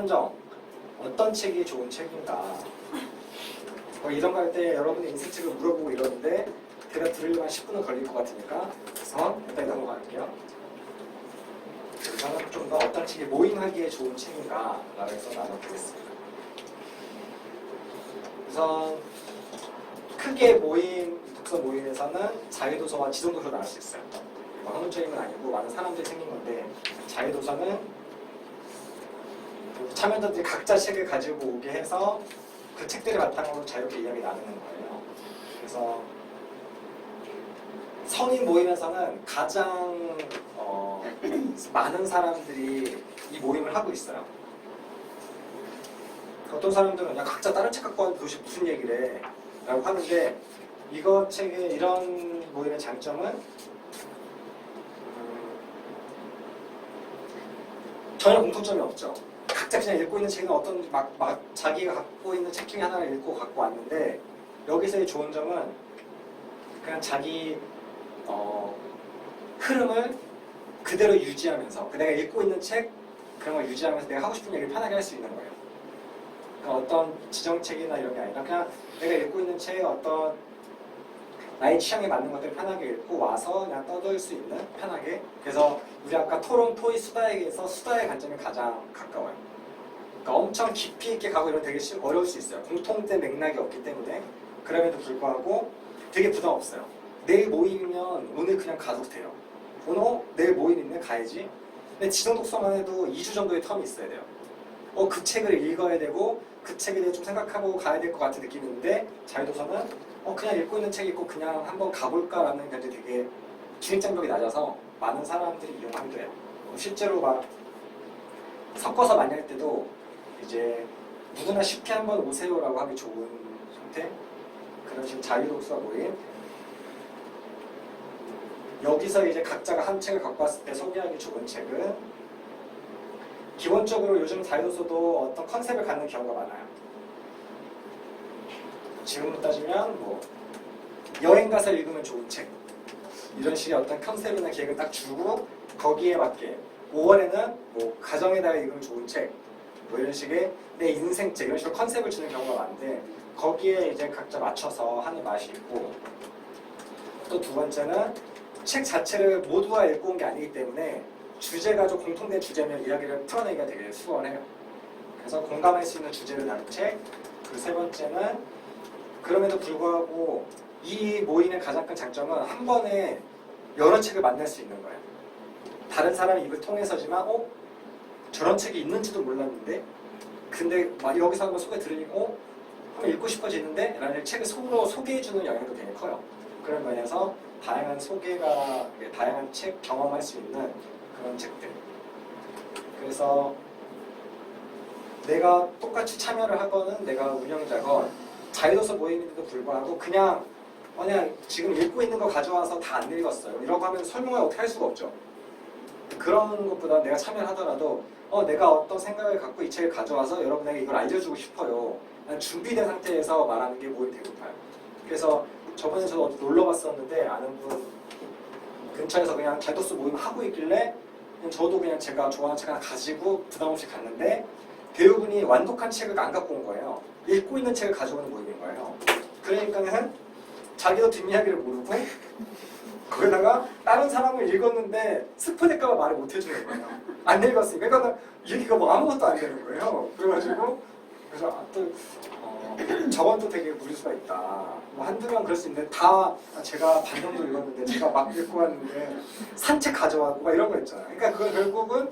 선정 어떤 책이 좋은 책인가. 뭐 이런 거 할 때 여러분의 인생책을 물어보고 이러는데 대답 들으려면 10분은 걸릴 것 같으니까 우선 일단 넘어갈게요. 저는 좀 더 어떤 책이 모임하기에 좋은 책인가 라고 해서 나눠보겠습니다. 우선 크게 모임, 독서 모임에서는 자유도서와 지성도서를 나눌 수 있어요. 뭐 학문적인 건 아니고 많은 사람들이 생긴 건데 자유도서는 그 참여자들이 각자 책을 가지고 오게 해서 그 책들을 바탕으로 자유롭게 이야기 나누는 거예요. 그래서 성인 모임에서는 가장 어, 많은 사람들이 이 모임을 하고 있어요. 어떤 사람들은 그냥 각자 다른 책 갖고 왔는데 도대체 무슨 얘기를 해? 라고 하는데 이거 책의 이런 모임의 장점은 음, 전혀 공통점이 없죠. 각자 그냥 읽고 있는 책은 어떤 막, 막 자기가 갖고 있는 책 중에 하나를 읽고 갖고 왔는데 여기서의 좋은 점은 그냥 자기 어, 흐름을 그대로 유지하면서 그 내가 읽고 있는 책 그런 걸 유지하면서 내가 하고 싶은 얘기를 편하게 할 수 있는 거예요. 그러니까 어떤 지정책이나 이런 게 아니라 그냥 내가 읽고 있는 책의 어떤 나의 취향에 맞는 것들을 편하게 읽고 와서 그냥 떠들 수 있는 편하게 그래서 우리 아까 토론 토의 수다에게서 수다의 관점이 가장 가까워요 그러니까 엄청 깊이 있게 가고 이런 되게 쉬- 어려울 수 있어요. 공통된 맥락이 없기 때문에. 그럼에도 불구하고 되게 부담 없어요. 내일 모임이면 오늘 그냥 가도 돼요. 오늘 어? 내일 모임 있네 가야지. 근데 지정 독서만 해도 2주 정도의 텀이 있어야 돼요. 어 그 책을 읽어야 되고 그 책에 대해 좀 생각하고 가야 될 것 같은 느낌인데 자유도서는 어 그냥 읽고 있는 책 읽고 그냥 한번 가볼까라는 게 되게 진입장벽이 낮아서 많은 사람들이 돼요. 어, 실제로 막 섞어서 할 때도 이제 누구나 쉽게 한번 오세요라고 하기 좋은 형태? 그런 식으로 자유독서 모임 여기서 이제 각자가 한 책을 갖고 왔을 때 소개하기 좋은 책은 기본적으로 요즘 자유도서도 어떤 컨셉을 갖는 경우가 많아요. 지금부터 따지면 뭐 여행 가서 읽으면 좋은 책. 이런 식의 어떤 컨셉이나 계획을 딱 주고 거기에 맞게 5월에는 뭐 가정에다가 읽으면 좋은 책 뭐 이런 식의 내 인생책 이런 식으로 컨셉을 주는 경우가 많은데 거기에 이제 각자 맞춰서 하는 맛이 있고 또 두 번째는 책 자체를 모두가 읽고 온 게 아니기 때문에 주제가 좀 공통된 주제면 이야기를 풀어내기가 되게 수월해요. 그래서 공감할 수 있는 주제를 다룬 책. 그 세 번째는 그럼에도 불구하고 이 모임의 가장 큰 장점은 한 번에 여러 책을 만날 수 있는 거예요. 다른 사람의 입을 통해서지만 어? 저런 책이 있는지도 몰랐는데 근데 막 여기서 한번 소개 들으니까 어? 한번 읽고 싶어지는데? 라는 책을 속으로 소개해주는 영향도 되게 커요. 그런 면에서 다양한 소개가 다양한 책 경험할 수 있는 그런 책들. 그래서 내가 똑같이 참여를 하거는 내가 운영자건 자유도서 모임인데도 불구하고 그냥 어, 그냥 지금 읽고 있는 거 가져와서 다 안 읽었어요. 이러고 하면 설명을 어떻게 할 수가 없죠. 그런 것보다 내가 참여를 하더라도 어, 내가 어떤 생각을 갖고 이 책을 가져와서 여러분에게 이걸 알려주고 싶어요. 난 준비된 상태에서 말하는 게 되고 봐요. 그래서 저번에 저도 어디 놀러 갔었는데 아는 분 근처에서 그냥 자유도서 모임 하고 있길래 그냥 저도 그냥 제가 좋아하는 책 하나 가지고 부담 없이 갔는데 배우분이 완독한 책을 안 갖고 온 거예요. 읽고 있는 책을 가져오는 모임인 거예요. 그러니까는 자기도 뒷이야기를 모르고 거기다가 다른 사람을 읽었는데 스포될까봐 말을 못 해주는 거예요. 안 읽었으니까. 그러니까 얘기가 뭐 아무것도 안 되는 거예요. 그래가지고 그래서 아, 또 어, 저건 또 되게 무리수가 있다. 뭐 한두 명 그럴 수 있는데 다 아, 제가 반 정도 읽었는데 제가 막 읽고 왔는데 산책 가져왔고 막 이런 거 있잖아요. 그러니까 그건 결국은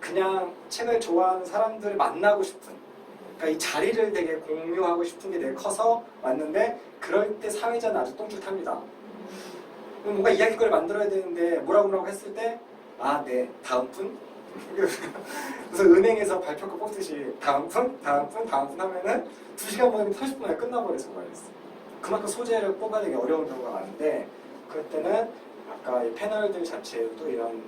그냥 책을 좋아하는 사람들을 만나고 싶은 그러니까 이 자리를 되게 공유하고 싶은 게 되게 커서 왔는데 그럴 때 사회자는 아주 똥줄 탑니다. 뭔가 이야기거리를 만들어야 되는데 뭐라고 뭐라고 했을 때 아, 네, 다음 분? 그래서 은행에서 발표가 뽑듯이 다음 분, 다음 분, 다음 분 하면은 2시간 모임이 30분 안에 끝나버려서 말했어. 그만큼 소재를 뽑아내기 어려운 경우가 많은데 그럴 때는 아까 이 패널들 자체에도 이런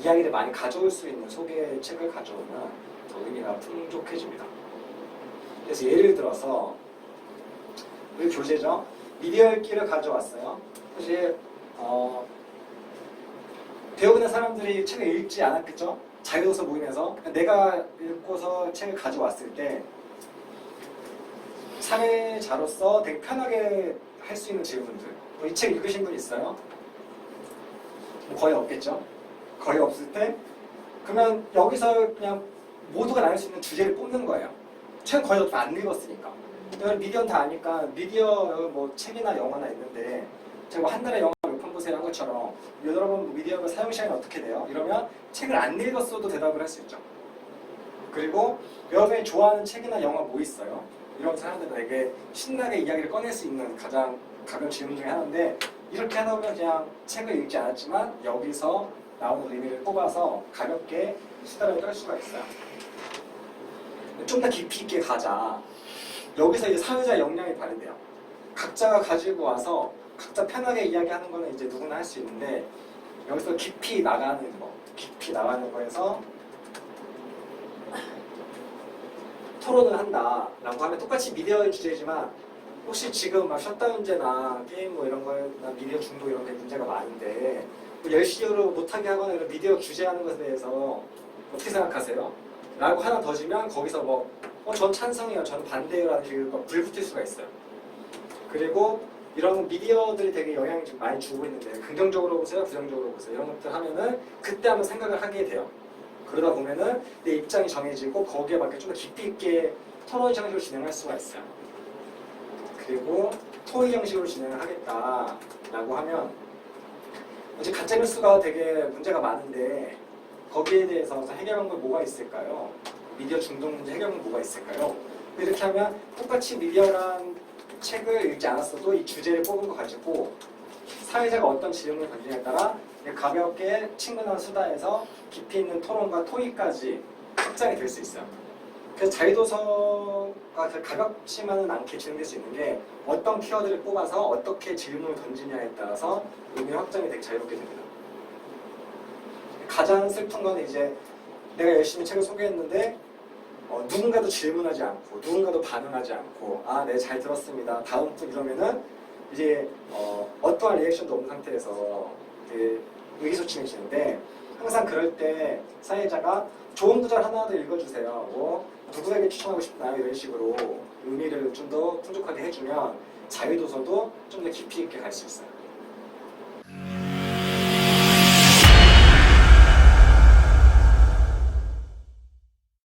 이야기를 많이 가져올 수 있는 소개 책을 가져오면 더 의미가 풍족해집니다. 그래서 예를 들어서 우리 교재죠. 미디어 읽기를 가져왔어요. 사실 어, 배우는 사람들이 책을 읽지 않았겠죠? 자유도서 모임에서 내가 읽고서 책을 가져왔을 때 사회자로서 되게 편하게 할 수 있는 질문들 뭐 이책 읽으신 분 있어요? 뭐 거의 없겠죠? 거의 없을 때 그러면 여기서 그냥 모두가 나눌 수 있는 주제를 뽑는 거예요. 책 거의 안 읽었으니까. 여러분 미디어는 다 아니까 미디어 뭐 책이나 영화나 있는데 제가 뭐한 달에 영화 몇 편 보세요 한 것처럼 여러분 미디어가 사용 시간이 어떻게 돼요? 이러면 책을 안 읽었어도 대답을 할 수 있죠. 그리고 여러분이 좋아하는 책이나 영화 뭐 있어요? 이런 사람들에게 신나게 이야기를 꺼낼 수 있는 가장 가벼운 질문 중에 하나인데 이렇게 하다 보면 그냥 책을 읽지 않았지만 여기서 나오는 의미를 뽑아서 가볍게 수다를 떨 수가 있어요. 좀 더 깊이 있게 가자. 여기서 이제 사회자 역량이 발휘돼요. 각자가 가지고 와서 각자 편하게 이야기하는 거는 이제 누구나 할 수 있는데 여기서 깊이 나가는 거, 깊이 나가는 거에서 토론을 한다라고 하면 똑같이 미디어의 주제지만 혹시 지금 막 셧다운제나 게임 뭐 이런 거나 미디어 중독 이런 게 문제가 많은데 뭐 열시적으로 못하게 하거나 이런 미디어 규제하는 것에 대해서 어떻게 생각하세요? 라고 하나 더 지면 거기서 뭐, 어, 전 찬성이에요, 전 반대요라는 식으로 불 붙일 수가 있어요. 그리고 이런 미디어들이 되게 영향을 좀 많이 주고 있는데 긍정적으로 보세요, 부정적으로 보세요. 이런 것들 하면은 그때 한번 생각을 하게 돼요. 그러다 보면은 내 입장이 정해지고 거기에 맞게 좀 더 깊이 있게 토론 형식으로 진행할 수가 있어요. 그리고 토의 형식으로 진행을 하겠다라고 하면 이제 가짜뉴스가 되게 문제가 많은데 거기에 대해서 해결 방법이 뭐가 있을까요? 미디어 중독 문제 해결 방법이 뭐가 있을까요? 이렇게 하면 똑같이 미디어란 책을 읽지 않았어도 이 주제를 뽑은 거 가지고 사회자가 어떤 질문을 던지냐에 따라 가볍게 친근한 수다에서 깊이 있는 토론과 토의까지 확장이 될 수 있어요. 그래서 자유도서가 그 가볍지만은 않게 진행될 수 있는 게 어떤 키워드를 뽑아서 어떻게 질문을 던지냐에 따라서 의미 확장이 되게 자유롭게 됩니다. 가장 슬픈 건 이제 내가 열심히 책을 소개했는데 어, 누군가도 질문하지 않고 누군가도 반응하지 않고 아 네 잘 들었습니다. 다음 분 이러면은 이제 어, 어떠한 리액션도 없는 상태에서 되게 의기소침해지는데 항상 그럴 때 사회자가 좋은 구절 하나 더 읽어주세요. 뭐 누구에게 추천하고 싶나요? 이런 식으로 의미를 좀 더 풍족하게 해주면 자유도서도 좀 더 깊이 있게 갈 수 있어요.